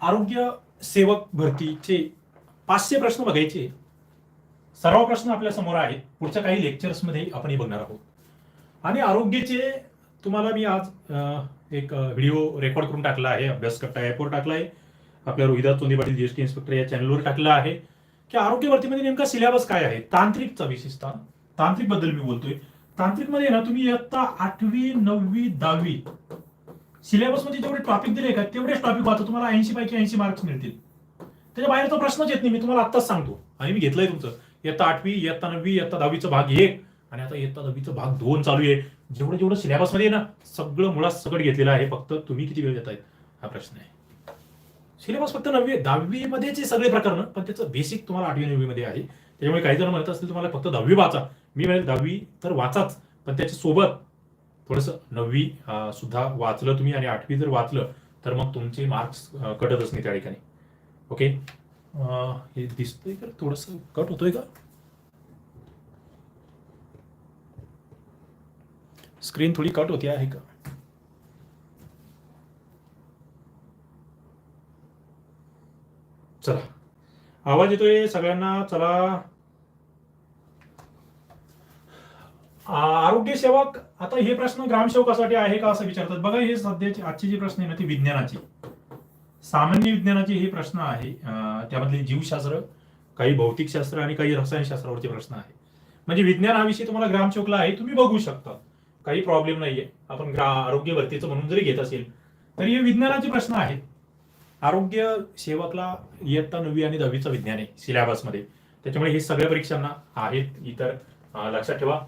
आरोग्य सेवक भरतीचे पाचशे प्रश्न बघायचे. सर्व प्रश्न आपल्यासमोर आहेत. पुढच्या काही लेक्चर्समध्ये आपण हे बघणार आहोत. आणि आरोग्याचे तुम्हाला मी आज एक व्हिडिओ रेकॉर्ड करून टाकला आहे. अभ्यास करता ॲपवर टाकला आहे. आपल्या रोहिदास चोंदी पाटील जीएसटी इन्स्पेक्टर या चॅनलवर टाकला आहे. की आरोग्य भरतीमध्ये नेमका सिलेबस काय आहे? तांत्रिकचा विशेषतः. तांत्रिकबद्दल मी बोलतोय. तांत्रिकमध्ये ना तुम्ही इयत्ता आठवी नववी दहावी सिलेबसमध्ये जेवढे टॉपिक दिले का तेवढेच टॉपिक वाचतो तुम्हाला ऐंशी पैकी ऐंशी मार्क्स मिळतील. त्याच्या बाहेरचा प्रश्नच येत नाही. मी तुम्हाला आत्ताच सांगतो. आणि मी घेतलंय तुमचं. इयत्ता आठवी इयत्ता नववी इयत्ता दहावीचा भाग एक आणि आता इयत्ता दहावीचा भाग दोन चालू आहे जेवढं जेवढं सिलेबसमध्ये ना सगळं मुळात सगळं घेतलेलं आहे. फक्त तुम्ही किती वेळ देताय हा प्रश्न आहे. सिलेबस फक्त नववी दहावी मध्येचे सगळे प्रकरण पण त्याचं बेसिक तुम्हाला आठवी नववी मध्ये आहे. त्याच्यामुळे काही जण म्हणत असतील तुम्हाला फक्त दहावी वाचा. मी म्हणेल दहावी तर वाचाच पण त्याच्या सोबत थोडस नववी सुद्धा वाचलं तुम्ही आणि आठवी जर वाचलं तर मग तुमचे मार्क्स कटतच नाही त्या ठिकाणी. ओके हे दिसतोय का? थोडस कट होतोय का? स्क्रीन थोडी कट होती आहे का? चला. आवाज येतोय सगळ्यांना? चला. आरोग्य सेवक आता हे प्रश्न ग्रामसेवकासाठी आहे का असं विचारतात? बघा हे सध्याचे आजचे जे प्रश्न आहे ना ते विज्ञानाचे. सामान्य विज्ञानाचे हे प्रश्न आहे. त्यामधले जीवशास्त्र काही भौतिकशास्त्र आणि काही रसायनशास्त्रावरचे प्रश्न आहे. म्हणजे विज्ञान हा विषय तुम्हाला ग्रामसेवकला आहे तुम्ही बघू शकता. काही प्रॉब्लेम नाहीये. आपण ग्रा आरोग्य भरतीचं म्हणून जरी घेत असेल तरी हे विज्ञानाचे प्रश्न आहेत. आरोग्य सेवकला इयत्ता नववी आणि दहावीचं विज्ञान आहे सिलेबसमध्ये त्याच्यामुळे हे सगळ्या परीक्षांना आहेत इतर लक्षात ठेवा.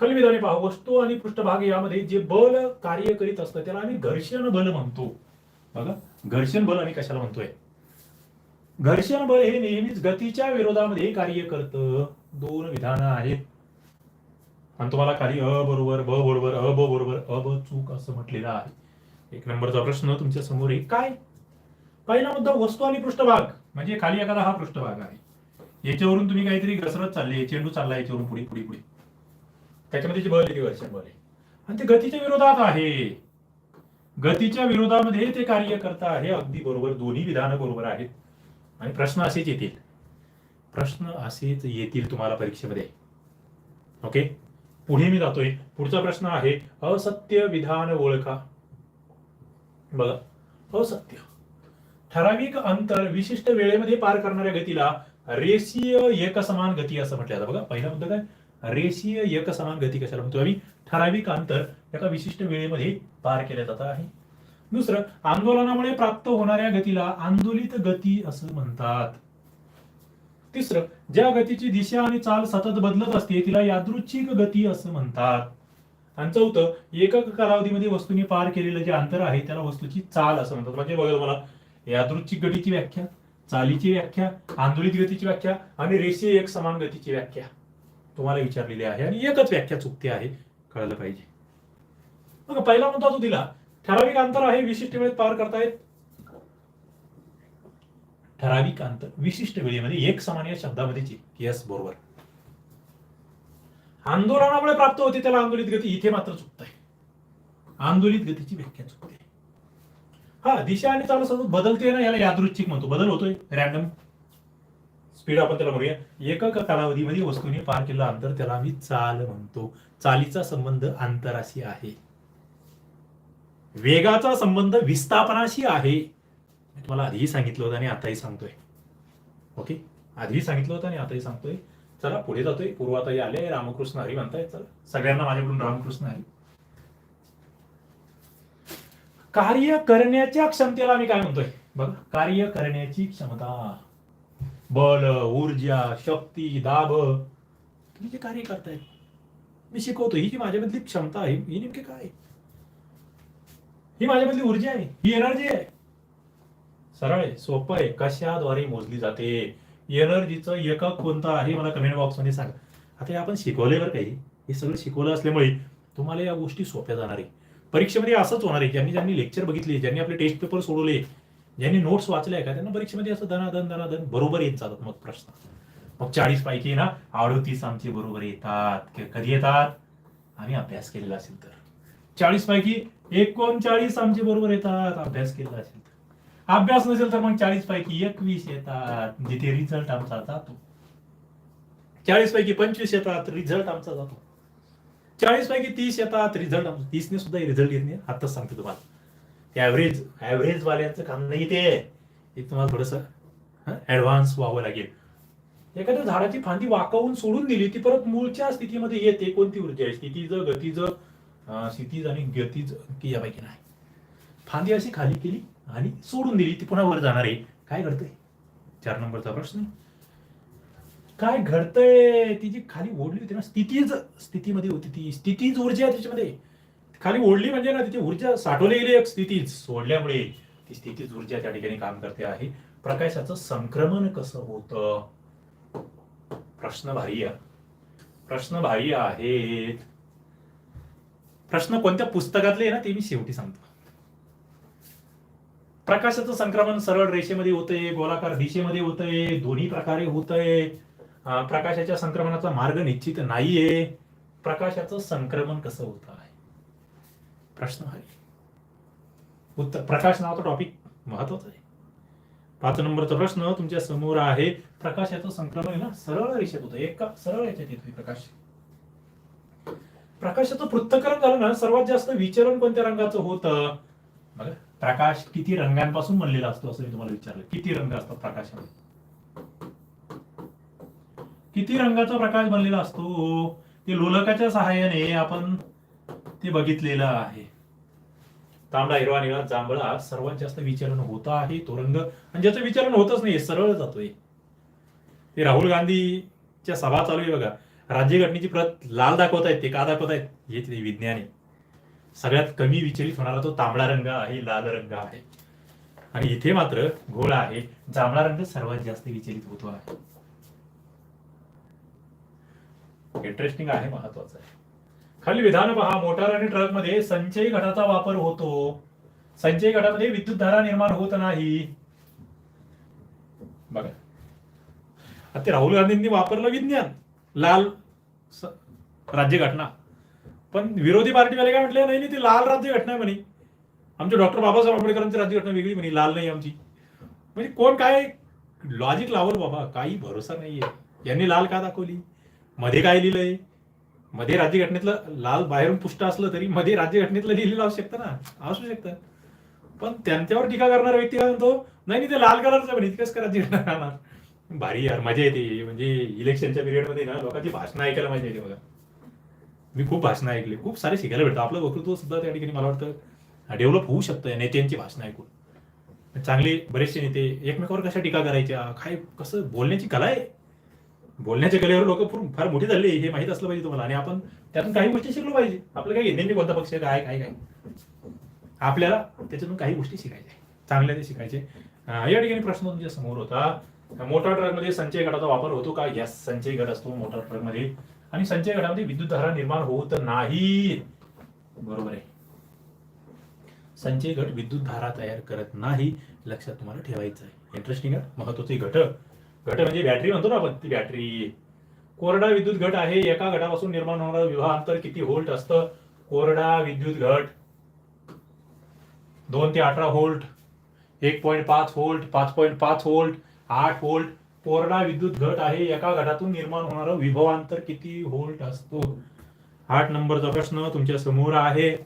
खलविधाने पहा वस्तू आणि पृष्ठभाग यामध्ये जे बल कार्य करीत असतं त्याला आम्ही घर्षण बल म्हणतो. बघा घर्षण बल आम्ही कशाला म्हणतोय? घर्षण बल हे नेहमीच गतीच्या विरोधामध्ये कार्य करतं. दोन विधानं आहेत. आणि तुम्हाला खाली अ बरोबर ब बरोबर अ ब बरोबर अ ब चूक असं म्हटलेलं आहे. एक नंबरचा प्रश्न तुमच्यासमोर आहे. काय? पहिला मुद्दा वस्तू आणि पृष्ठभाग. म्हणजे खाली एखादा हा पृष्ठभाग आहे. याच्यावरून तुम्ही काहीतरी घसरत चालले चेंडू चालला याच्यावरून पुढे पुढे पुढे. त्याच्यामध्ये जे बल आहे बल आणि ते गतीच्या विरोधात आहे. गतीच्या विरोधामध्ये ते कार्य करता आहे. अगदी बरोबर दोन्ही विधानं बरोबर आहेत. आणि प्रश्न असेच येतील. प्रश्न असेच येतील तुम्हाला परीक्षेमध्ये. ओके? पुढे मी जातोय. पुढचा प्रश्न आहे असत्य विधान ओळखा. बघा. असत्य. ठराविक अंतर विशिष्ट वेळेमध्ये पार करणाऱ्या गतीला रेषीय एकसमान गती असं म्हटलं जातं. बघा पहिला मुद्दा काय? रेषीय एकसमान गती कशाला म्हणतो? आम्ही ठराविक अंतर एका विशिष्ट वेळेमध्ये पार केले जात आहे. दुसरं आंदोलनामुळे प्राप्त होणाऱ्या गतीला आंदोलित गती असं म्हणतात. तिसरं ज्या गतीची दिशा आणि चाल सतत बदलत असते तिला यादृच्छिक गती असं म्हणतात. आणि चौथं एकक कालावधीमध्ये वस्तूने पार केलेलं जे अंतर आहे त्याला वस्तूची चाल असं म्हणतात. म्हणजे बघा तुम्हाला यादृच्छिक गतीची व्याख्या चालीची व्याख्या आंदोलित गतीची व्याख्या आणि रेषीय एक समान गतीची व्याख्या. तुम्हाला विचारलेली आहे आणि एकच व्याख्या चुकते आहे कळलं पाहिजे. बघा पहिला मुद्दा तो दिला ठराविक अंतर आहे विशिष्ट वेळेत पार करतायत. ठराविक अंतर विशिष्ट वेळेमध्ये एक समान या शब्दामध्ये येस बरोबर. आंदोलनामुळे प्राप्त होते त्याला आंदोलित गती इथे मात्र चुकत आहे आंदोलित गतीची व्याख्या चुकते. हा दिशा आणि चालू सतत बदलते ना याला यादृच्छिक म्हणतो. बदल होतोय रॅन्डम स्पीड आपण त्याला म्हणूया एकक कालावधीमध्ये वस्तूने पार केलेलं अंतर त्याला आम्ही चाल म्हणतो. चालीचा संबंध अंतराशी आहे. वेगाचा संबंध विस्थापनाशी आहे. मी तुम्हाला आधीही सांगितलं होतं आणि आताही सांगतोय. ओके आधीही सांगितलं होतं आणि आताही सांगतोय. चला पुढे जातोय. पूर्वाताई आले. रामकृष्ण हरी म्हणताय चला सगळ्यांना माझ्याकडून रामकृष्ण हरी. कार्य करण्याच्या क्षमतेला आम्ही काय म्हणतोय? बघा कार्य करण्याची क्षमता. बल ऊर्जा शक्ती दाब. तुम्ही जे कार्य करताय मी शिकवतो ही जी माझ्यामधली क्षमता आहे ही नेमकी काय ही माझ्यामधली ऊर्जा आहे ही एनर्जी आहे. सरळ आहे सोपं आहे कशाद्वारे मोजली जाते? एनर्जीचं एकक कोणतं आहे? मला कमेंट बॉक्समध्ये सांगा. आता हे आपण शिकवले बरं काही हे? सगळं शिकवलं असल्यामुळे तुम्हाला या गोष्टी सोप्या जाणार आहे. परीक्षेमध्ये असंच होणार आहे ज्यांनी ज्यांनी लेक्चर बघितले ज्यांनी आपले टेस्ट पेपर सोडवले ज्यांनी नोट्स वाचले का? त्यांना परीक्षेमध्ये असं धनाधन धनाधन बरोबर येत जातात मग प्रश्न. मग चाळीस पैकी ना अडोतीस आमचे बरोबर येतात. कधी येतात? आम्ही अभ्यास केलेला असेल तर. चाळीस पैकी एकोणचाळीस आमचे बरोबर येतात. अभ्यास केलेला असेल तर. अभ्यास नसेल तर मग चाळीस पैकी एकवीस येतात. जिथे रिझल्ट आमचा जातो. चाळीस पैकी पंचवीस येतात. रिझल्ट आमचा जातो. चाळीस पैकी तीस येतात. रिझल्ट आमचा तीसने सुद्धा रिझल्ट येत नाही. आताच सांगतो तुम्हाला. ऍव्हरेज ऍव्हरेज वाल्यांचं काम नाही ते. तुम्हाला थोडस ऍडव्हान्स व्हावं लागेल. एखाद्या झाडाची फांदी वाकवून सोडून दिली ती परत मूळच्या स्थितीमध्ये येते. कोणती ऊर्जा आहे? स्थितीज गतीज स्थितीज आणि गतीज की यापैकी नाही. फांदी अशी खाली केली आणि सोडून दिली ती पुन्हा वर जाणार आहे. काय घडतंय? चार नंबरचा प्रश्न. काय घडतंय? ती जी खाली ओढली होती ना स्थितीज स्थितीमध्ये होती ती. स्थितीज ऊर्जा आहे त्याच्यामध्ये. खाली ओढली म्हणजे ना तिची ऊर्जा साठवलेली गेली एक स्थितीच सोडल्यामुळे ती स्थितीच ऊर्जा त्या ठिकाणी काम करते आहे. प्रकाशाचं संक्रमण कसं होतं? प्रश्न भारी प्रश्न भारी आहेत प्रश्न कोणत्या पुस्तकातले ना ते मी शेवटी सांगतो. प्रकाशाचं संक्रमण सरळ रेषेमध्ये होतंय गोलाकार दिशेमध्ये होतंय दोन्ही प्रकारे होतंय. प्रकाशाच्या संक्रमणाचा मार्ग निश्चित नाहीये. प्रकाशाचं संक्रमण कसं होतं? प्रश्न आहे. उत्तर प्रकाश नावाचा टॉपिक महत्त्वाचा आहे. पाच नंबरचा प्रश्न तुमच्यासमोर आहे. प्रकाशाचं संक्रमण आहे ना? सरळ रेषेत होतं. का सरळ याच्यात येतोय प्रकाश. प्रकाशाचं पृथ्थकरण झालं ना सर्वात जास्त विचरण कोणत्या रंगाचं होतं? बघा प्रकाश किती रंगांपासून बनलेला असतो असं मी तुम्हाला विचारलं. किती रंग असतात प्रकाशामध्ये? किती रंगाचा प्रकाश बनलेला असतो? ते लोलकाच्या सहाय्याने आपण ते बघितलेलं आहे. तांबडा हिरवा निळा जांभळा सर्वात जास्त विचलन होत आहे. तो रंग म्हणजे आणि ज्याचं विचलन होतच नाही सरळ जातोय. ते राहुल गांधीच्या सभा चालू आहे बघा. राज्यघटनेची प्रत लाल दाखवत आहेत ते का दाखवत आहेत हे ते विज्ञान. सगळ्यात कमी विचलित होणारा तो तांबडा रंग आहे लाल रंग आहे. आणि इथे मात्र घोळ आहे. जांभळा रंग सर्वात जास्त विचलित होतो आहे. इंटरेस्टिंग आहे महत्वाचं आहे. खाली विधान पहा. मोटार आणि ट्रकमध्ये संचयी घटाचा वापर होतो. संचयी घटामध्ये विद्युत धारा निर्माण होत नाही. बघा. आता ते राहुल गांधींनी वापरलं विज्ञान. लाल स- राज्यघटना पण विरोधी पार्टीवाले काय म्हटले? नाही ती लाल राज्यघटना आहे म्हणे. आमच्या डॉक्टर बाबासाहेब आंबेडकरांची राज्यघटना वेगळी म्हणे. लाल नाही आमची. म्हणजे कोण काय? लॉजिक लावल बाबा. काही भरोसा नाहीये. यांनी लाल का दाखवली? मध्ये काय लिहिलंय? मध्ये राज्यघटनेतलं लाल बाहेरून पुष्ट असलं तरी मध्ये राज्यघटनेतलं लिहिलेलं असू शकतं ना. असू शकतं. पण त्यांच्यावर टीका करणारा व्यक्ती काय म्हणतो नाही नाही ते लाल कलरचं म्हणे इतकंच का राज्यघटना राहणार? भारी यार मजा येते. म्हणजे इलेक्शनच्या पिरियडमध्ये ना लोकांची भाषणं ऐकायला मजा येते बघा. मी खूप भाषणं ऐकली. खूप सारे शिकायला भेटतं. आपलं वक्तृत्व सुद्धा त्या ठिकाणी मला वाटतं डेव्हलप होऊ शकतं या नेत्यांची भाषणं ऐकून. चांगले बरेचसे नेते एकमेकावर कशा टीका करायच्या काय कसं बोलण्याची कला आहे? बोलण्याच्या कलेवर लोक फार मोठी झाली हे माहीत असलं पाहिजे तुम्हाला. आणि आपण त्यातून काही गोष्टी शिकलो पाहिजे. आपलं काही घेणे कोणता पक्ष काय काय काय. आपल्याला त्याच्यातून काही गोष्टी शिकायच्या चांगल्या ते शिकायचे. या ठिकाणी प्रश्न तुमच्यासमोर होता. मोटार ट्रकमध्ये संचय गटाचा वापर होतो का? यस संचय गट असतो मोटार ट्रकमध्ये. आणि संचय गटामध्ये विद्युत धारा निर्माण होत नाही. बरोबर आहे. संचय गट विद्युत धारा तयार करत नाही. लक्षात तुम्हाला ठेवायचं आहे. इंटरेस्टिंग आहे. महत्त्वाचे घटक. घट म्हणजे बॅटरी म्हणतो ना आपण ती बॅटरी कोरडा विद्युत घट आहे एका घटापासून निर्माण होणारा विवाह अंतर किती व्होल्ट असतं? कोरडा विद्युत घट दोन ते अठरा व्होल्ट एक पॉईंट पाच व्होल्ट पाच पॉईंट पाच व्होल्ट आठ व्होल्ट. कोरडा विद्युत घट आहे एका घटातून निर्माण होणारं विभवांतर किती व्होल्ट असतो? आठ नंबरचा प्रश्न तुमच्यासमोर आहे.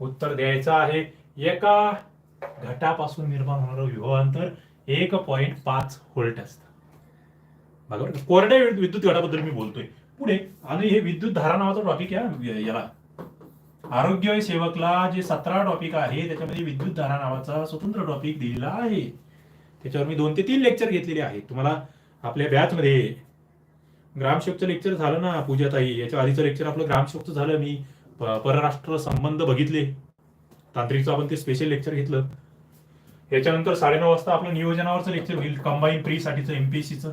उत्तर द्यायचं आहे. एका घटापासून निर्माण होणारं विभवांतर एक पॉईंट पाच व्होल्ट असतं. बरोबर? कोरड्या विद्युत विद्युत घटाबद्दल मी बोलतोय. पुढे आणि हे विद्युत धारा नावाचा टॉपिक आहे याला. आरोग्य सेवकला जे सतरा टॉपिक आहे त्याच्यामध्ये विद्युत धारा नावाचा स्वतंत्र टॉपिक दिलेला आहे. त्याच्यावर मी दोन ते तीन लेक्चर घेतलेले आहेत. तुम्हाला आपल्या बॅच मध्ये ग्रामसेवकचं लेक्चर झालं ना पूजाताई? याच्या आधीचं लेक्चर आपलं ग्रामसेवकचं झालं. मी परराष्ट्र संबंध बघितले. तांत्रिकचं आपण ते स्पेशल लेक्चर घेतलं. याच्यानंतर साडेनऊ वाजता आपलं नियोजनावरचं लेक्चर होईल. कंबाईन प्री साठीचं एमपीएससीचं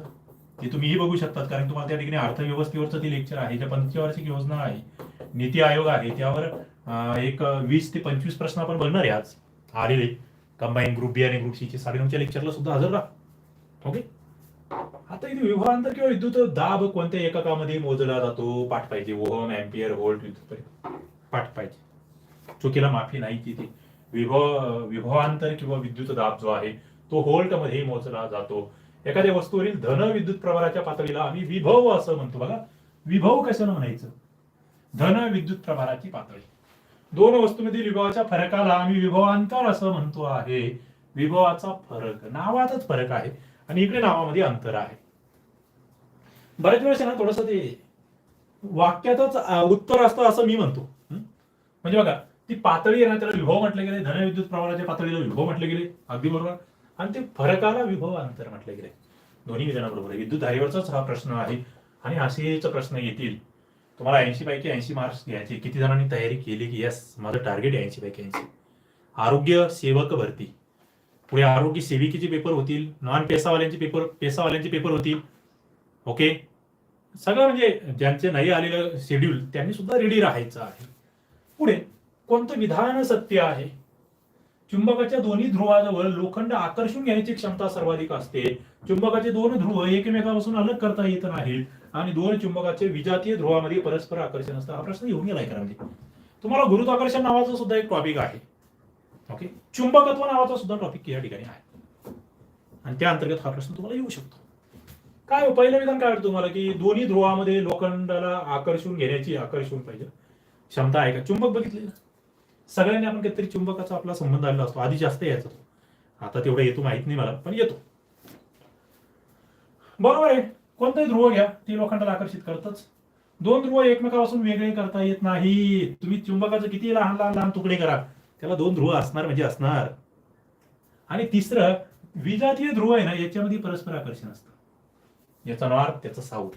ते तुम्हीही बघू शकतात कारण तुम्हाला त्या ठिकाणी अर्थव्यवस्थेवरचं ते लेक्चर आहे ज्या पंचवार्षिक योजना आहे नीती आयोग आहे त्यावर एक वीस ते पंचवीस प्रश्न आपण बघणार आहे आज. आलेले. कंबाईन ग्रुप बी आणि ग्रुप सी चे साडेनऊच्या लेक्चरला सुद्धा हजर राहा. ओके आता इथे विभागांतर किंवा विद्युत दाब कोणत्या एककामध्ये मोजला जातो? पाठ पाहिजे. ओहम एम्पियर व्होल्ट विद्युत पाठ पाहिजे. चुकीला माफी नाही तिथे विभव विभवांतर किंवा विद्युत दाब जो आहे तो व्होल्टमध्ये मोजला जातो. एखाद्या वस्तूवरील धन विद्युत प्रभाराच्या पातळीला आम्ही विभव असं म्हणतो बघा. विभव कसं म्हणायचं? धन विद्युत प्रभाराची पातळी. दोन वस्तूमधील विभवाच्या फरकाला आम्ही विभवांतर असं म्हणतो आहे. विभवाचा फरक नावातच फरक आहे. आणि इकडे नावामध्ये अंतर आहे. बऱ्याच वेळेस ना थोडस ते वाक्यातच उत्तर असतं असं मी म्हणतो. म्हणजे बघा ती पातळी आहे ना त्याला विभव म्हटले गेले धन विद्युत प्रवाहाच्या पातळीला विभव म्हटले गेले अगदी बरोबर? आणि ते फरकाला विभव अंतर म्हटलं गेले दोन्ही विधानाबरोबर. आहे विद्युत धारेवरचाच हा प्रश्न आहे आणि असेच प्रश्न येतील. तुम्हाला ऐंशी पैकी ऐंशी मार्क्स घ्यायचे. किती जणांनी तयारी केली की यस माझं टार्गेट ऐंशी पैकी ऐंशी. आरोग्य सेवक भरती. पुढे आरोग्य सेविकेचे पेपर होतील नॉन पेसावाल्यांचे पेपर पेसावाल्यांचे पेपर होतील. ओके सगळं म्हणजे ज्यांचे नाही आलेलं शेड्यूल त्यांनी सुद्धा रेडी राहायचं आहे. पुढे कोणतं विधान सत्य आहे? चुंबकाच्या दोन्ही ध्रुवाजवळ लोखंड आकर्षून घेण्याची क्षमता सर्वाधिक असते. चुंबकाचे दोन ध्रुव एकमेकापासून अलग करता येत नाहीत आणि दोन चुंबकाचे विजातीय ध्रुवामध्ये परस्पर आकर्षण असतं. हा प्रश्न येऊन गेलाय करा तुम्हाला गुरुत्वाकर्षण नावाचा सुद्धा एक टॉपिक आहे. ओके चुंबकत्व नावाचा सुद्धा टॉपिक या ठिकाणी आहे. आणि त्या अंतर्गत हा प्रश्न तुम्हाला येऊ शकतो. काय हो, पहिलं विधान काय वाटतं तुम्हाला? की दोन्ही ध्रुवामध्ये लोखंडाला आकर्षून घेण्याची आकर्षून पाहिजे. क्षमता आहे का? चुंबक बघितले ना? सगळ्यांनी आपण काहीतरी चुंबकाचा आपला संबंध आलेला असतो. आधी जास्त यायचा तो. आता तेवढा येतो माहीत नाही मला पण येतो. बरोबर आहे. कोणताही ध्रुव घ्या ती लोखंडाला आकर्षित करतच. दोन ध्रुव एकमेकापासून वेगळे करता येत नाही तुम्ही चुंबकाचे किती लहान लहान लहान तुकडे करा. त्याला दोन ध्रुव असणार म्हणजे असणार. आणि तिसरं विजातीय ध्रुव आहे ना याच्यामध्ये परस्पर आकर्षण असतं. याचा नॉर्थ त्याचा साऊथ.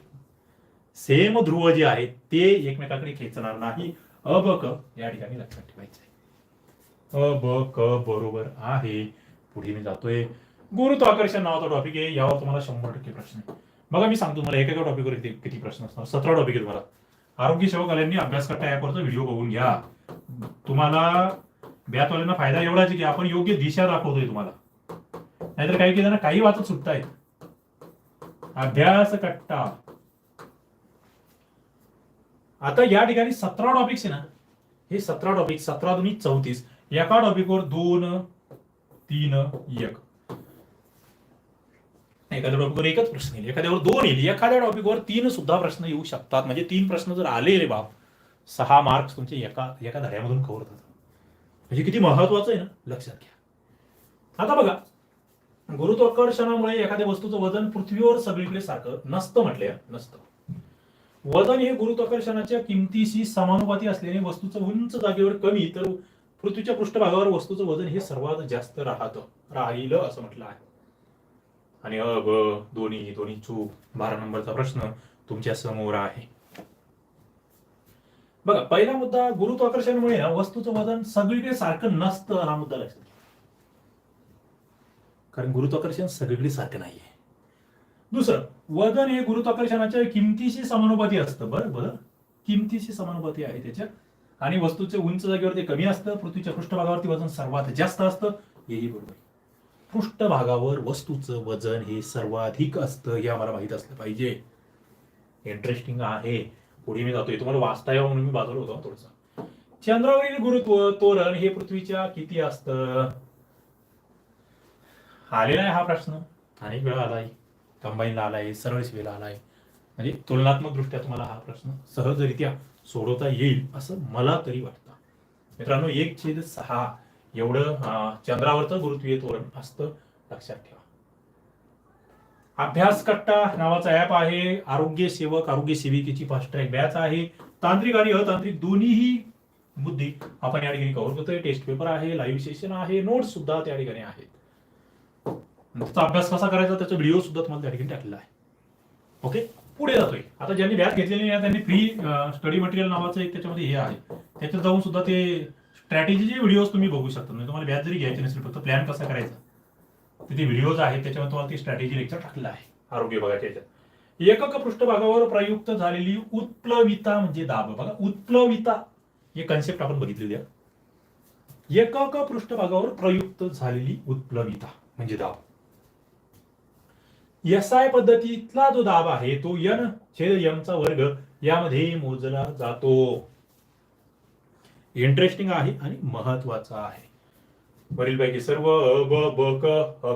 सेम ध्रुव जे आहेत ते एकमेकाकडे खेचणार नाही. अ ब क या ठिकाणी लक्षात ठेवायचं आहे अ ब क बरोबर आहे. पुढे मी जातोय. गुरुत्वाकर्षण नावाचा टॉपिक आहे. यावर तुम्हाला शंभर टक्के प्रश्न आहे. बघा मी सांगतो तुम्हाला एका टॉपिकवर किती प्रश्न असणार? सतरा टॉपिक आहे तुम्हाला आरोग्य सेवकाल्यांनी अभ्यास करता ऍपवरचा व्हिडिओ बघून घ्या. तुम्हाला ब्यातवाल्यांना फायदा एवढाच की आपण योग्य दिशा दाखवतोय तुम्हाला. नाहीतर काही काही जण काही वाचत सुटतायत. अभ्यास कट्टा. आता या ठिकाणी सतरा टॉपिक्स आहे ना हे सतरा टॉपिक सतरा दोन्ही चौतीस एका टॉपिकवर दोन तीन एक. एखाद्या टॉपिकवर एकच प्रश्न येईल एखाद्यावर दोन येईल एखाद्या टॉपिकवर तीन सुद्धा प्रश्न येऊ शकतात. म्हणजे तीन प्रश्न जर आले रे बाप सहा मार्क्स तुमचे एका एका धड्यामधून कव्हर होतात. म्हणजे किती महत्वाचं आहे ना लक्षात घ्या. आता बघा गुरुत्वाकर्षणामुळे एखाद्या वस्तूचं वजन पृथ्वीवर सगळीकडे सारखं नसतं म्हटले नसतं. वजन हे गुरुत्वाकर्षणाच्या किमतीशी समानुपाती असल्याने वस्तूचं उंच जागेवर कमी तर पृथ्वीच्या पृष्ठभागावर वस्तूचं वजन हे सर्वात जास्त राहतं राहिलं असं म्हटलं आहे. आणि अ ब दोन्ही दोन्ही चूक बारा नंबरचा प्रश्न तुमच्यासमोर आहे. बघा पहिला मुद्दा गुरुत्वाकर्षणामुळे ना वस्तूचं वजन सगळीकडे सारखं नसतं हा मुद्दा लक्षात कारण गुरुत्वाकर्षण सगळीकडे सारखं नाहीये. दुसरं वजन हे गुरुत्वाकर्षणाच्या किमतीशी समानुपाती असतं. बरं बरं. किमतीशी समानुपाती आहे त्याच्या आणि वस्तूचे उंच जागेवरती कमी असतं पृथ्वीच्या पृष्ठभागावरती वजन सर्वात जास्त असतं हेही बरोबर पृष्ठभागावर वस्तूचं वजन हे सर्वाधिक असतं हे आम्हाला माहीत असलं पाहिजे. इंटरेस्टिंग आहे. पुढे मी जातोय. तुम्हाला वाचता यावं म्हणून मी बाजूला होतो थोडस. चंद्रावरील गुरुत्व तोरण हे पृथ्वीच्या किती असतं? आलेला आहे हा प्रश्न. अनेक वेळा आलाय. कंबाईनला आलाय सरळ शिवेला आलाय. म्हणजे तुलनात्मक दृष्ट्या तुम्हाला हा प्रश्न सहजरित्या सोडवता येईल असं मला तरी वाटतं. मित्रांनो एक छेद सहा एवढं चंद्रावरचं गुरुत्वीय तोरण असतं लक्षात ठेवा. अभ्यास कट्टा नावाचा ऍप आहे आरोग्य सेवक आरोग्य सेविकेची फास्ट ट्रॅक बॅच आहे. तांत्रिक आणि अतांत्रिक दोन्हीही मुद्दे आपण या ठिकाणी कव्हर करतोय. टेस्ट पेपर आहे लाईव्ह सेशन आहे नोट्स सुद्धा त्या ठिकाणी आहेत. त्याचा अभ्यास कसा करायचा त्याचा व्हिडिओ सुद्धा तुम्हाला त्या ठिकाणी टाकलेला आहे. ओके पुढे जातोय. आता ज्यांनी व्याज घेतलेली आहे त्यांनी फ्री स्टडी मटेरियल नावाचं एक त्याच्यामध्ये हे आहे. त्याच्यात जाऊन सुद्धा ते स्ट्रॅटेजीचे व्हिडिओज तुम्ही बघू शकता. म्हणजे तुम्हाला व्याज जरी घ्यायचे नसेल फक्त प्लॅन कसा करायचा? तिथे व्हिडिओज आहेत त्याच्यामध्ये तुम्हाला ती स्ट्रॅटेजी लेक्चर टाकलेलं आहे. आरोग्य विभागाच्या याच्यात. एकक पृष्ठभागावर प्रयुक्त झालेली उत्प्लविता म्हणजे दाब. बघा उत्प्लविता हे कन्सेप्ट आपण बघितलेली आहे. एकक पृष्ठभागावर प्रयुक्त झालेली उत्प्लविता म्हणजे दाब. एस आय पद्धतीतला जो दाब आहे तो यन छेद यमचा वर्ग यामध्ये मोजला जातो. इंटरेस्टिंग आहे आणि महत्त्वाचा आहे. वरीलपैकी सर्व अ ब ब क अ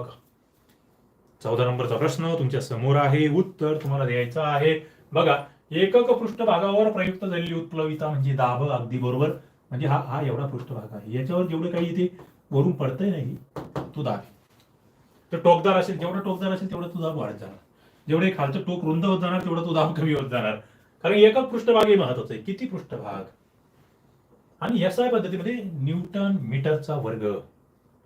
चौदा नंबरचा प्रश्न तुमच्यासमोर आहे. उत्तर तुम्हाला द्यायचं आहे. बघा एकक पृष्ठभागावर प्रयुक्त झालेली उत्प्लविता म्हणजे दाब अगदी बरोबर. म्हणजे हा हा एवढा पृष्ठभाग आहे. याच्यावर जेवढं काही इथे वरून पडतंय नाही तो दाब आहे. तर टोकदार असेल जेवढं टोकदार असेल तेवढं तो दाब वाढत जाणार. जेवढे खालचं टोक रुंद होत जाणार तेवढा तो दाब कमी होत जाणार. कारण एकच पृष्ठभाग हे महत्वाचं आहे. किती पृष्ठभाग? आणि एस आय पद्धतीमध्ये न्यूटन मीटरचा वर्ग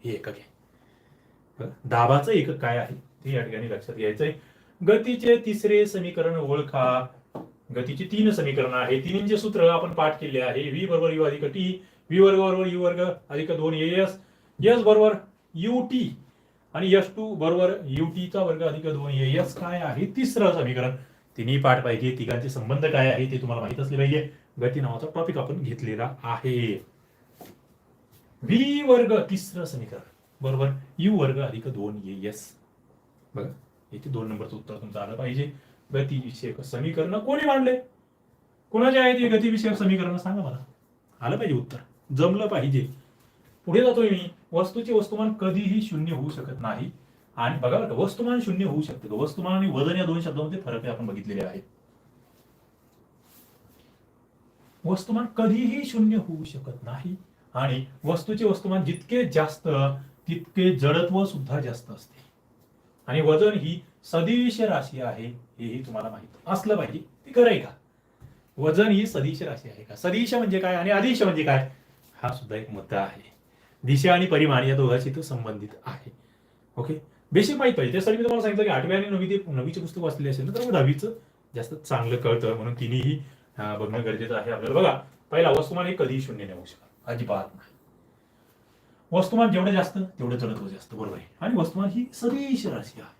हे एकक आहे. दाबाचं एकक काय आहे? ते या ठिकाणी लक्षात घ्यायचंय. गतीचे तिसरे समीकरण ओळखा. गतीची तीन समीकरण आहे तिन्हींचे सूत्र आपण पाठ केले आहे. व्ही बरोबर यू अधिक टी व्ही वर्ग बरोबर यू वर्ग अधिक दोन एस. एस बरोबर यू टी. आणि यश टू बरोबर यू वर्ग अधिक दोन यस काय आहे? तिसरं समीकरण. तिन्ही पाठ पाहिजे तिघांचे संबंध काय आहे ते तुम्हाला माहीत असले पाहिजे. गती नावाचा टॉपिक आपण घेतलेला आहे. व्ही वर्ग तिसरं समीकरण. बरोबर? यू वर्ग अधिक दोन यस बघा इथे दोन नंबरचं उत्तर तुमचं आलं पाहिजे. गतीविषयक समीकरण कोणी मांडले? कोणाचे आहेत ते गतिविषयक समीकरण? सांगा मला. आलं पाहिजे उत्तर. जमलं पाहिजे. पुढे जातोय मी. वस्तूचे वस्तुमान कधीही शून्य होऊ शकत नाही. आणि बघा बरं वस्तुमान शून्य होऊ शकते. वस्तुमान आणि वजन या दोन शब्दांमध्ये फरक आपण बघितलेले आहे. वस्तुमान कधीही शून्य होऊ शकत नाही. आणि वस्तूचे वस्तुमान जितके जास्त तितके जडत्व सुद्धा जास्त असते. आणि वजन ही सदिश राशी आहे हेही तुम्हाला माहीत असलं पाहिजे. ती खरं आहे का? वजन ही सदिश राशी आहे का? सदिश म्हणजे काय आणि अदिश म्हणजे काय? हा सुद्धा एक मुद्दा आहे. दिशा आणि परिमाण या दोघांशी तो संबंधित आहे. ओके बेसिक माहीत पाहिजे. त्यासाठी मी तुम्हाला सांगितलं की आठव्या आणि नववी ते नवीचे पुस्तक वाचलेले असेल ना तर मग दहावीचं जास्त चांगलं कळतं. म्हणून तिन्ही बघणं गरजेचं आहे आपल्याला. बघा पहिला वस्तुमान हे कधीही शून्य नाही होऊ शकत. अजिबात नाही. वस्तुमान जेवढं जास्त तेवढं जडत्व जास्त. बरोबर आहे. आणि वस्तुमान ही सदिश राशी आहे.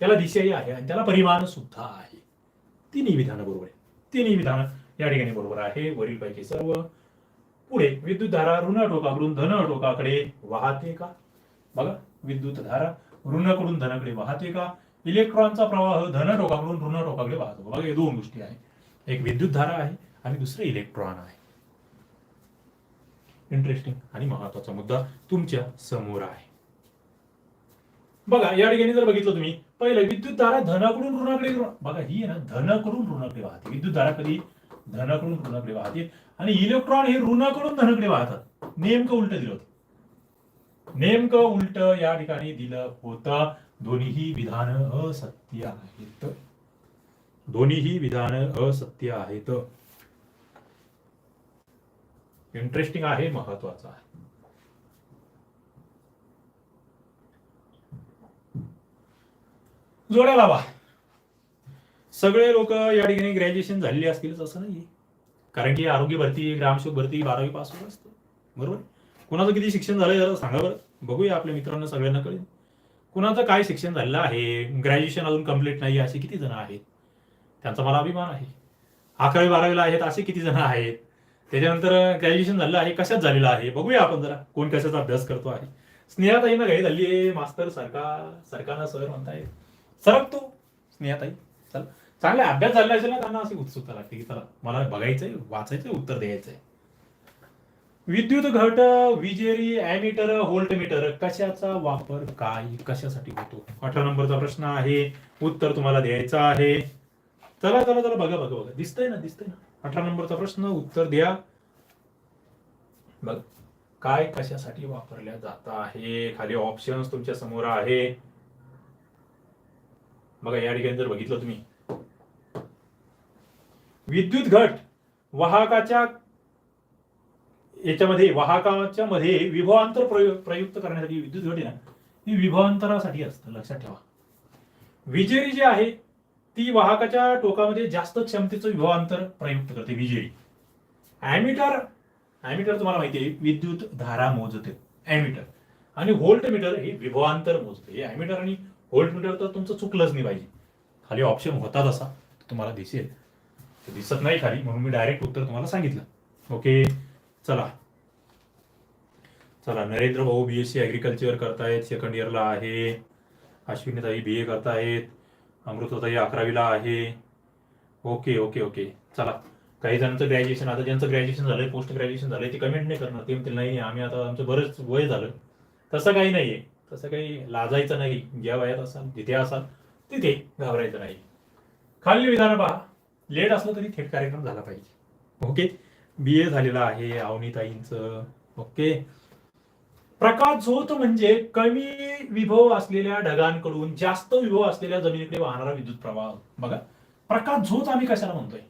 त्याला दिशाही आहे आणि त्याला परिमाण सुद्धा आहे. तिन्ही विधानं बरोबर आहे. तिन्ही विधानं या ठिकाणी बरोबर आहे. वरील पैकी सर्व पुढे विद्युत धारा ऋण टोकाकडून धन टोकाकडे वाहते का? बघा विद्युत धारा ऋणाकडून धनाकडे वाहते का? इलेक्ट्रॉनचा प्रवाह धन टोकाकडून ऋण टोकाकडे वाहतो. बघा हे दोन गोष्टी आहेत. एक विद्युत धारा आहे आणि दुसरं इलेक्ट्रॉन आहे. इंटरेस्टिंग आणि महत्त्वाचा मुद्दा तुमच्यासमोर आहे. बघा या ठिकाणी जर बघितलं तुम्ही पहिलं विद्युत धारा धनाकडून ऋणाकडे बघा ही आहे ना धनाकडून ऋणाकडे वाहते. विद्युत धारा कधी? धनाकडून ऋणाकडे वाहतील. आणि इलेक्ट्रॉन हे ऋणाकडून धनाकडे वाहतात. नेमकं उलट दिलं होतं. नेमकं उलट या ठिकाणी दिलं होतं. दोन्हीही विधान असत्य आहेत. दोन्हीही विधान असत्य आहेत. इंटरेस्टिंग आहे महत्वाचं आहे. जोड्या लावा. सगळे लोक या ठिकाणी ग्रॅज्युएशन झालेली असतीलच असं नाही कारण की आरोग्य भरती ग्रामसेवक भरती बारावी पास होत असतं. बरोबर? कुणाचं किती शिक्षण झालंय जरा सांगा बरं. बघूया आपल्या मित्रांना सगळ्यांना कळेल. कुणाचं काय शिक्षण झालेलं आहे? ग्रॅज्युएशन अजून कंप्लीट नाही असे किती जण आहेत? त्यांचा मला अभिमान आहे. अकरावी बारावीला आहेत असे किती जण आहेत? त्याच्यानंतर ग्रॅज्युएशन झालं आहे कशात झालेलं आहे? बघूया आपण जरा कोण कशाचा अभ्यास करतो आहे. स्नेहाताईनं घाई झाली आहे मास्तर सरकार सरकारला सर म्हणताय सरकतो स्नेहाताई. चांगला अभ्यास झाला असेल ना त्यांना अशी उत्सुकता लागते की चला मला बघायचंय वाचायचंय उत्तर द्यायचंय. विद्युत घट विजेरी ॲमीटर होल्टमीटर कशाचा वापर काय कशासाठी होतो? अठरा नंबरचा प्रश्न आहे उत्तर तुम्हाला द्यायचं आहे. चला चला चला बघा बघा बघा. दिसतंय ना दिसतंय ना? अठरा नंबरचा प्रश्न उत्तर द्या. बघ काय कशासाठी वापरल्या जात आहे? खाली ऑप्शन्स तुमच्यासमोर आहे. बघा या ठिकाणी जर बघितलं तुम्ही विद्युत घट वाहकाच्या याच्यामध्ये वाहकाच्या मध्ये विभवांतर प्रयोग प्रयुक्त करण्यासाठी विद्युत घट आहे ना ही विभवांतरासाठी असतं लक्षात ठेवा. विजेरी जी आहे ती वाहकाच्या टोकामध्ये जास्त क्षमतेचं विभवांतर प्रयुक्त करते विजेरी. ॲमिटर ॲमिटर तुम्हाला माहिती आहे विद्युत धारा मोजते ॲमिटर आणि व्होल्ट मीटर हे विभवांतर मोजते. हे ॲमीटर आणि व्होल्ट मीटर तर तुमचं चुकलंच नाही पाहिजे. खाली ऑप्शन होता तसा तुम्हाला दिसेल. दिसत नाही खाली म्हणून मी डायरेक्ट उत्तर तुम्हाला सांगितलं. ओके चला. चला नरेंद्र भाऊ बी एस सी ॲग्रिकल्चर करतायत सेकंड इयरला आहे. अश्विनीताई बी ए करतायत. अमृताताई अकरावीला आहे. ओके ओके ओके चला. काही जणांचं ग्रॅज्युएशन आता ज्यांचं ग्रॅज्युएशन झालंय पोस्ट ग्रॅज्युएशन झालंय ते कमेंट नाही करणार. ते म्हणतील नाही आम्ही आता आमचं बरंच वय झालं. तसं काही नाहीये. तसं काही लाजायचं नाही. ज्या वयात असाल जिथे असाल तिथे घाबरायचं नाही. खाली विधान पहा. लेट असलं तरी थेट कार्यक्रम झाला पाहिजे. ओके? बी ए झालेला आहे अवनीताईंच. ओके? प्रकाश झोत म्हणजे कमी विभव असलेल्या ढगांकडून जास्त विभव असलेल्या जमिनीकडे वाहणारा विद्युत प्रवाह. बघा प्रकाश झोत आम्ही कशाला म्हणतोय?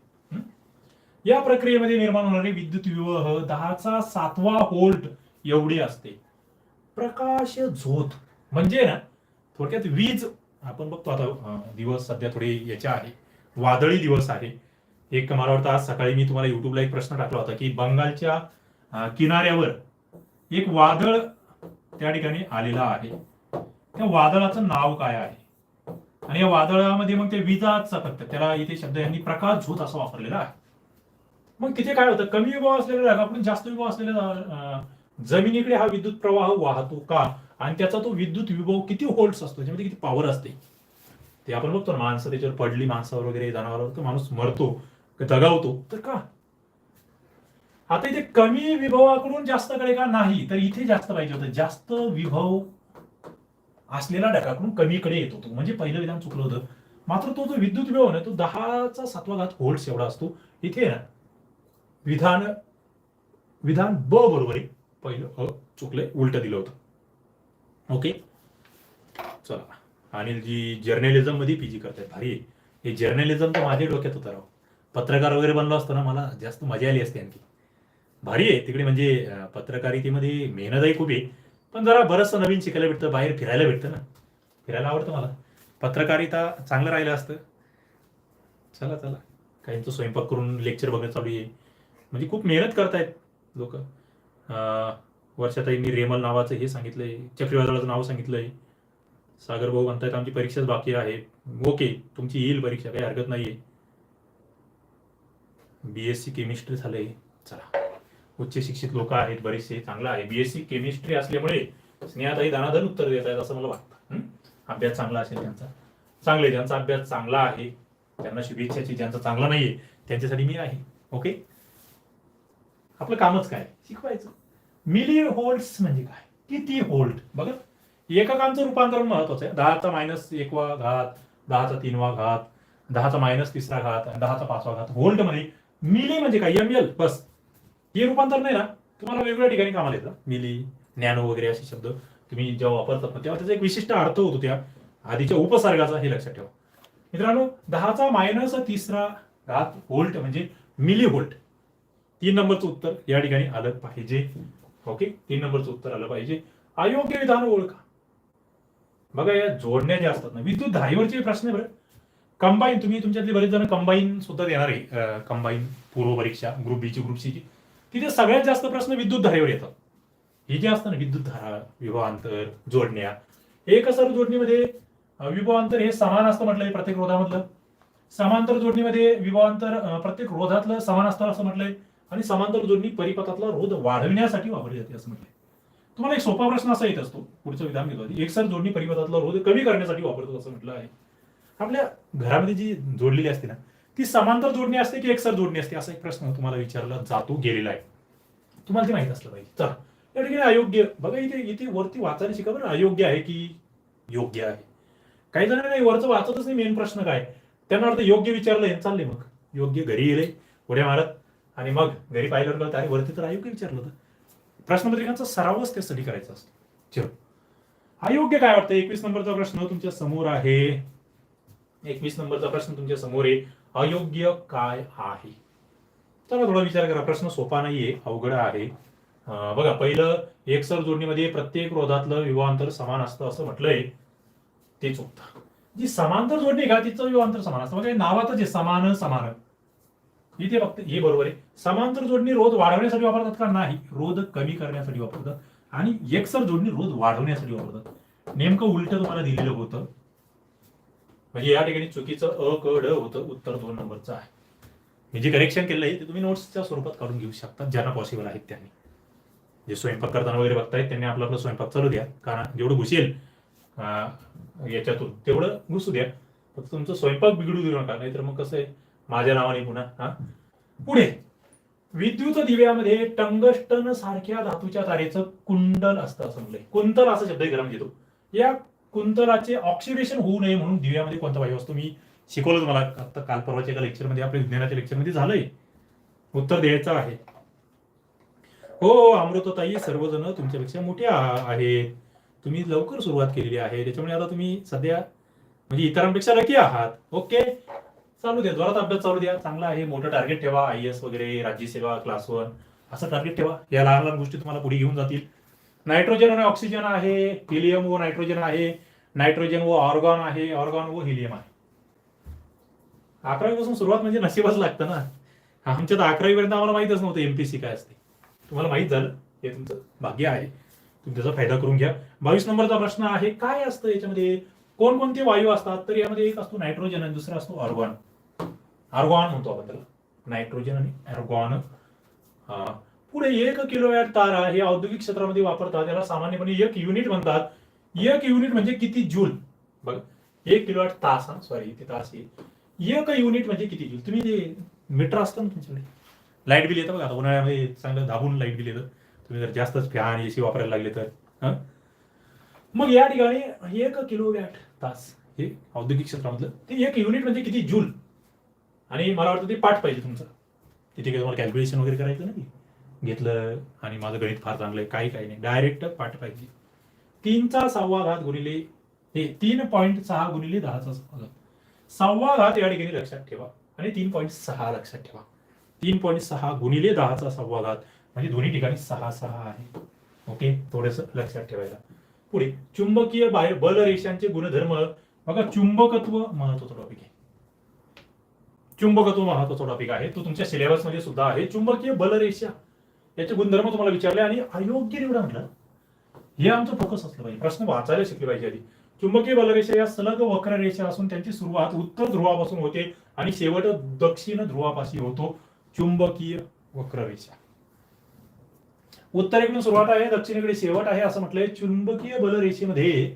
या प्रक्रियेमध्ये निर्माण होणारे विद्युत विवाह दहाचा सातवा होल्ट एवढी असते. प्रकाश झोत म्हणजे ना थोडक्यात वीज आपण बघतो आता दिवस सध्या थोडे याच्या आहे. वादळी दिवस आहे. एक मला वाटतं आज सकाळी मी तुम्हाला युट्यूबला एक प्रश्न टाकला होता की बंगालच्या किनाऱ्यावर एक वादळ त्या ठिकाणी आलेला आहे. त्या वादळाचं नाव काय आहे? आणि या वादळामध्ये मग ते विजाच फक्त त्याला इथे शब्द यांनी प्रकाश झोत असा वापरलेला आहे. मग तिथे काय होतं? कमी विभाव असलेल्या ढगाकडून जास्त विभाव असलेल्या जमिनीकडे हा विद्युत प्रवाह वाहतो का? आणि त्याचा तो विद्युत विभव किती होल्ड्स असतो? त्याच्यामध्ये किती पॉवर असते? ते आपण बघतो ना माणसं त्याच्यावर पडली माणसावर वगैरे जनावर तर माणूस मरतो दगावतो तर का? आता इथे कमी विभवाकडून जास्तकडे का नाही तर इथे जास्त पाहिजे होतं. जास्त विभव असलेला ढगाकडून कमीकडे येतो तो म्हणजे पहिलं विधान चुकलं होतं. मात्र तो जो विद्युत विभव ना तो दहाचा सातवा घात होल्ड्स एवढा असतो. इथे ना विधान विधान ब बरोबर आहे. पहिलं अ चुकलंय उलट दिलं होतं. ओके? चला. आणि जी जर्नलिझममध्ये पीजी करतायत भारी. हे जर्नलिझम तर माझ्या डोक्यात होतं राव. पत्रकार वगैरे बनलो असतो ना मला जास्त मजा आली असते आणखी. भारी आहे. तिकडे म्हणजे पत्रकारितेमध्ये मेहनतही खूप आहे. पण जरा बरंचसं नवीन शिकायला भेटतं बाहेर फिरायला भेटतं ना. फिरायला आवडतं मला. पत्रकारिता चांगलं राहिलं असतं. चला चला. काहींचं स्वयंपाक करून लेक्चर वगैरे चालू आहे. म्हणजे खूप मेहनत करतायत लोक. वर्षाताईंनी रेमल नावाचं हे सांगितलंय. चक्रीवादळाचं नाव सांगितलंय. सागर भाऊ म्हणतायत आमची परीक्षाच बाकी आहे. ओके तुमची येईल परीक्षा काही हरकत नाहीये. बीएससी केमिस्ट्री झालंय. चला. उच्च शिक्षित लोक आहेत बरेचसे चांगलं आहे. बीएससी केमिस्ट्री असल्यामुळे स्नेहाताई दानाधन उत्तर देत आहेत असं मला वाटतं. अभ्यास चांगला असेल त्यांचा. चांगले ज्यांचा अभ्यास चांगला आहे त्यांना शुभेच्छाची ज्यांचा चांगला नाहीये त्यांच्यासाठी मी आहे. ओके? आपलं कामच काय? शिकवायचं. मिली होल्ड म्हणजे काय? किती होल्ड? बघा. एककांचं रूपांतरण महत्वाचं आहे. दहाचा मायनस एकवा घात दहाचा तीनवा घात दहाचा मायनस तिसरा घात आणि दहाचा पाचवा घात. व्होल्टमध्ये मिली म्हणजे काय? एम एल बस. हे रूपांतर नाही ना तुम्हाला वेगवेगळ्या ठिकाणी कामाला येतं. मिली नॅनो वगैरे असे शब्द तुम्ही जेव्हा वापरतात ना तेव्हा त्याचा एक विशिष्ट अर्थ होतो त्या. आधीच्या उपसर्गाचा हे लक्षात ठेवा. मित्रांनो दहाचा मायनस तिसरा घात व्होल्ट म्हणजे मिली व्होल्ट तीन नंबरचं उत्तर या ठिकाणी आलं पाहिजे. ओके तीन नंबरचं उत्तर आलं पाहिजे. अयोग्य विधान ओळखा. बघा या जोडण्या ज्या असतात ना विद्युत धारीवरचे प्रश्न आहे बरं. कंबाईन तुम्ही तुमच्यातले बरेच जण कंबाईन सुद्धा देणार आहे. कंबाईन पूर्व परीक्षा ग्रुप बीची ग्रुप सीची तिथे सगळ्यात जास्त प्रश्न विद्युत धारेवर येतात. हे जे असतं ना विद्युत धारा विभवांतर जोडण्या एकसर जोडणीमध्ये विभवांतर हे समान असतं म्हटलंय प्रत्येक रोधामधलं. समांतर जोडणीमध्ये विभवांतर प्रत्येक रोधातलं समान असतं असं म्हटलंय. आणि समांतर जोडणी परिपथातला रोध वाढविण्यासाठी वापरली जाते असं म्हटलंय. तुम्हाला एक सोपा प्रश्न असा येत असतो पुढचं विधान घेतो आधी. एकसर जोडणी परिपथातला रोध कमी करण्यासाठी वापरतो असं म्हटलं आहे. आपल्या घरामध्ये जी जोडलेली असते ना ती समांतर जोडणी असते की एकसर जोडणी असते? असा एक प्रश्न तुम्हाला विचारला जातो गेलेला आहे. तुम्हाला ते माहीत असलं पाहिजे. चला या ठिकाणी अयोग्य. बघा इथे इथे वरती वाचायला शिका बरं. अयोग्य आहे की योग्य आहे? काही जण नाही वरचं वाचतच नाही मेन प्रश्न काय? त्यांना वाटतं योग्य विचारलं हे चाललंय मग. योग्य घरी गेले उड्या मारत आणि मग घरी पाहिलं अरे वरती तर अयोग्य विचारलं होतं. प्रश्नपत्रिकांचा सरावच त्यासाठी करायचा असतो. चलो अयोग्य काय वाटतं एकवीस नंबरचा प्रश्न तुमच्यासमोर आहे. एकवीस नंबरचा प्रश्न तुमच्यासमोर आहे. अयोग्य काय आहे? चला थोडा विचार करा. प्रश्न सोपा नाहीये अवघड आहे. बघा पहिलं एकसर जोडणीमध्ये प्रत्येक रोधातलं विवाहांतर समान असतं असं म्हटलंय. ते चुकतं जी समांतर जोडणी का तिचं विवाहांतर समान असतं. म्हणजे नावातच आहे समान समान. इथे फक्त हे बरोबर आहे. समांतर जोडणी रोध वाढवण्यासाठी वापरतात का? नाही. रोध कमी करण्यासाठी वापरतात. आणि एकसर जोडणी रोध वाढवण्यासाठी वापरतात. नेमकं उलट तुम्हाला दिलेलं होतं. म्हणजे या ठिकाणी चुकीचं अ क ड होतं उत्तर दोन नंबरचं आहे. मी जे करेक्शन केलं आहे ते तुम्ही नोट्सच्या स्वरूपात काढून घेऊ शकता ज्यांना पॉसिबल आहेत त्यांनी. जे स्वयंपाक करताना वगैरे बघतायत त्यांनी आपला आपला स्वयंपाक चालू द्या. कारण जेवढं घुसेल याच्यातून तेवढं घुसू द्या. फक्त तुमचं स्वयंपाक बिघडू देऊ नका. नाहीतर मग कसं आहे? माझ्या नावाने पुन्हा हा? पुढे. विद्युत दिव्यामध्ये टंगस्टन सारख्या धातूच्या तारेचं कुंडल असतं असं म्हणलंय. कुंतल असा शब्द गरम घेतो या कुंतलाचे ऑक्सिडेशन होऊ नये म्हणून दिव्यामध्ये कोणता वायू असतो? मी शिकवलं तुम्हाला आता काल परवाच्या एका लेक्चरमध्ये आपल्या विज्ञानाच्या लेक्चरमध्ये झालंय. उत्तर द्यायचं आहे. हो हो अमृतताई सर्वजण तुमच्यापेक्षा मोठे आहेत. तुम्ही लवकर सुरुवात केलेली आहे. त्याच्यामुळे आता तुम्ही सध्या म्हणजे इतरांपेक्षा लकी आहात. ओके? चालू द्या जोरात अभ्यास चालू द्या. चांगला आहे मोठं टार्गेट ठेवा आय एस वगैरे राज्यसेवा क्लास वन असं टार्गेट ठेवा. या लहान लहान गोष्टी तुम्हाला पुढे घेऊन जातील. नायट्रोजन आणि ऑक्सिजन आहे हिलियम व नायट्रोजन आहे नायट्रोजन व ऑर्गॉन आहे ऑर्गॉन व हिलियम आहे. अकरावीपासून सुरुवात म्हणजे नशिबच लागतं ना. आमच्या तर अकरावीपर्यंत आम्हाला माहितच नव्हतं एमपीसी काय असते. तुम्हाला माहीत झालं हे तुमचं भाग्य आहे. तुम्ही त्याचा फायदा करून घ्या. बावीस नंबरचा प्रश्न आहे काय असतं याच्यामध्ये? कोणकोणते वायू असतात? तर यामध्ये एक असतो नायट्रोजन आणि दुसरा असतो ऑर्गॉन आर्गॉन म्हणतो आपण त्याला नायट्रोजन आणि आर्गॉन हा. पुढे एक किलोवॅट तारा हे औद्योगिक क्षेत्रामध्ये वापरतात. त्याला सामान्यपणे एक युनिट म्हणतात. एक युनिट म्हणजे किती जूल बघ. एक किलोवॅट तास सॉरी ते तास आहे एक युनिट म्हणजे किती जूल तुम्ही जे मीटर असतं ना तुमच्याकडे. लाइट बिल येतं बघा. आता उन्हाळ्यामध्ये चांगलं दाबून लाइट बिल येतं. तुम्ही जर जास्तच फॅन एसी वापरायला लागले तर हं? मग या ठिकाणी एक किलोवॅट तास हे औद्योगिक क्षेत्रामधलं ते एक युनिट म्हणजे किती जूल आणि मला वाटतं ते पाठ पाहिजे तुमचं. तिथे काही तुम्हाला कॅल्क्युलेशन वगैरे करायचं नाही? घेतलं आणि माझं गणित फार चांगलं आहे काही काही नाही. डायरेक्ट पाठ पाहिजे. तीनचा सहावा घात गुणिले हे तीन पॉईंट सहा गुणिले दहाचा सहावा घात. सहावा घात या ठिकाणी लक्षात ठेवा आणि तीन पॉईंट सहा लक्षात ठेवा. तीन पॉईंट सहा गुणिले दहाचा सहावा घात म्हणजे दोन्ही ठिकाणी सहा सहा आहे. ओके थोडस लक्षात ठेवायला. पुढे चुंबकीय बाहेर बल रेषांचे गुणधर्म. बघा चुंबकत्व महत्त्वाचा टॉपिक आहे. चुंबकत्व महत्त्वाचा टॉपिक आहे. तो तुमच्या सिलेबसमध्ये सुद्धा आहे. चुंबकीय बलरेषा याचे गुणधर्म तुम्हाला विचारले आणि अयोग्य निवडा म्हटलं. हे आमचं फोकस असलं पाहिजे. प्रश्न वाचायला शिकले पाहिजे आधी. चुंबकीय बलरेषा या सलग वक्र रेषा असून त्यांची सुरुवात उत्तर ध्रुवापासून होते आणि शेवट दक्षिण ध्रुवापाशी होतो चुंबकीय वक्र रेषा. उत्तरेकडून सुरुवात आहे दक्षिणेकडे शेवट आहे असं म्हटलंय. चुंबकीय बलरेषेमध्ये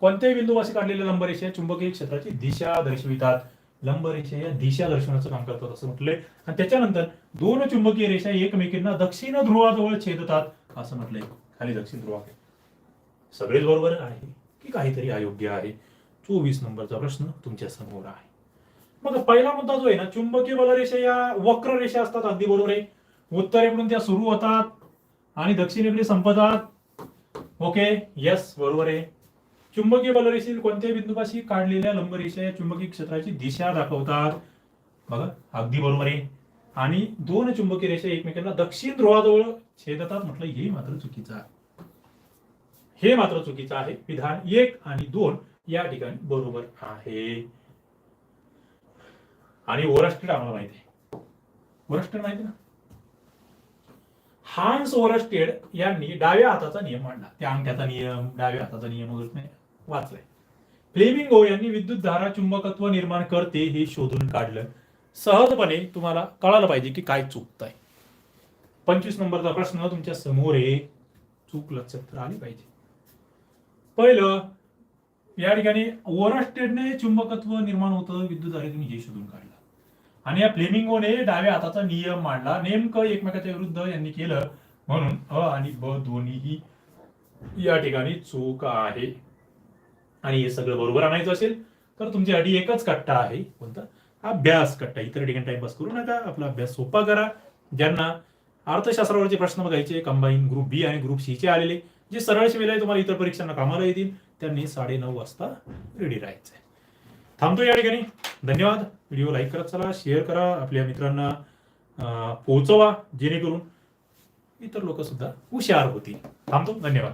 कोणत्याही बिंदूपाशी काढलेल्या लंबरेषा चुंबकीय क्षेत्राची दिशा दर्शवितात. लंबरेषा या दिशा दर्शवण्याचं काम करतात असं म्हटलंय. आणि त्याच्यानंतर दोन चुंबकीय रेषा एकमेकींना दक्षिण ध्रुवाजवळ छेदतात असं म्हटलंय. खाली दक्षिण ध्रुवाकडे सगळेच बरोबर आहे की काहीतरी अयोग्य आहे? चोवीस नंबरचा प्रश्न तुमच्यासमोर आहे. मग पहिला मुद्दा जो आहे ना चुंबकीय बलरेषा या वक्र रेषा असतात अगदी बरोबर आहे. उत्तरेकडून त्या सुरू होतात आणि दक्षिणेकडे संपतात. ओके? यस बरोबर आहे. चुंबकीय बलरेषेतील कोणत्याही बिंदूपाशी काढलेल्या लंबरेषा या चुंबकीय क्षेत्राची दिशा दाखवतात. बघा अगदी बरोबर आहे. आणि दोन चुंबकीय रेषा एकमेकांना दक्षिण ध्रुवाजवळ छेदतात म्हटलं हे मात्र चुकीचं आहे. हे मात्र चुकीचं आहे. विधान एक आणि दोन या ठिकाणी बरोबर आहे. आणि ओरस्टेड आम्हाला माहिती आहे. ओरस्टेड माहिती ना? हान्स ओरस्टेड यांनी डाव्या हाताचा नियम मांडला. त्या अंगठ्याचा नियम डाव्या हाताचा नियम वगैरे नाही. वाचलंय. फ्लेमिंगो यांनी विद्युत धारा चुंबकत्व निर्माण करते हे शोधून काढलं. सहजपणे तुम्हाला कळालं पाहिजे की काय चुकतंय. पंचवीस नंबरचा प्रश्न तुमच्यासमोर. आहे चूक लक्षात तर आली पाहिजे. पहिलं या ठिकाणी ओरस्टेडने चुंबकत्व निर्माण होतं विद्युत धारेतून हे शोधून काढलं. आणि या फ्लेमिंगोने डाव्या हाताचा नियम मांडला. नेमकं एकमेकाच्या विरुद्ध यांनी केलं. म्हणून अ आणि ब दोन्हीही या ठिकाणी चूक आहे. आणि हे सगळं बरोबर आणायचं असेल तर तुमच्यासाठी एकच कट्टा आहे. कोणता? अभ्यास कट्टा. इतर ठिकाणी टाइमपास करू नका. आपला अभ्यास सोपा करा. ज्यांना अर्थशास्त्रावरचे प्रश्न बघायचे कंबाईन ग्रुप बी आणि ग्रुप सी चे आलेले जे सरळ शिवेल तुम्हाला इतर परीक्षांना कामाला येतील. त्यांनी साडे नऊ वाजता रेडी राहायचंय. थांबतो या ठिकाणी. धन्यवाद. व्हिडिओ लाईक करत चला शेअर करा आपल्या मित्रांना पोहोचवा जेणेकरून इतर लोक सुद्धा हुशार होतील. थांबतो. धन्यवाद.